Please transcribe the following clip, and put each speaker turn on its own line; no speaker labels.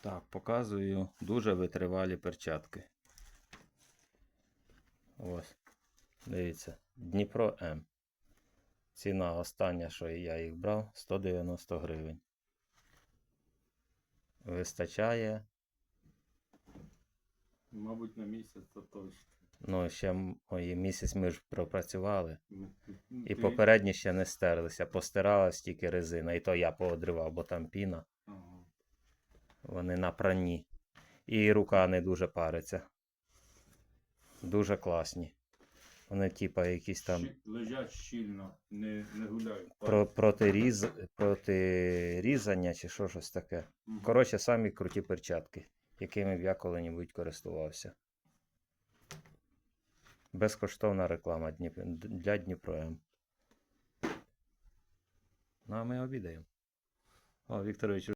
Так, показую дуже витривалі перчатки. Ось. Дивіться, Дніпро М. Ціна остання, що я їх брав, 190 гривень. Вистачає.
Мабуть, на місяць то точно.
Ну, ще мої місяць ми ж пропрацювали.
Ну,
І попередні ще не стерлися. Постиралась тільки резина. І то я поодривав, бо там піна. Вони на прані. І рука не дуже париться. Дуже класні. Вони, типа, якісь там
Лежать щільно, не, не гуляють.
про, протиріз, протирізання чи що щось таке.
Мгм.
Коротше, самі круті перчатки, якими б я коли-небудь користувався. Безкоштовна реклама для Дніпро М. Ну, а ми обідаємо. О, Вікторович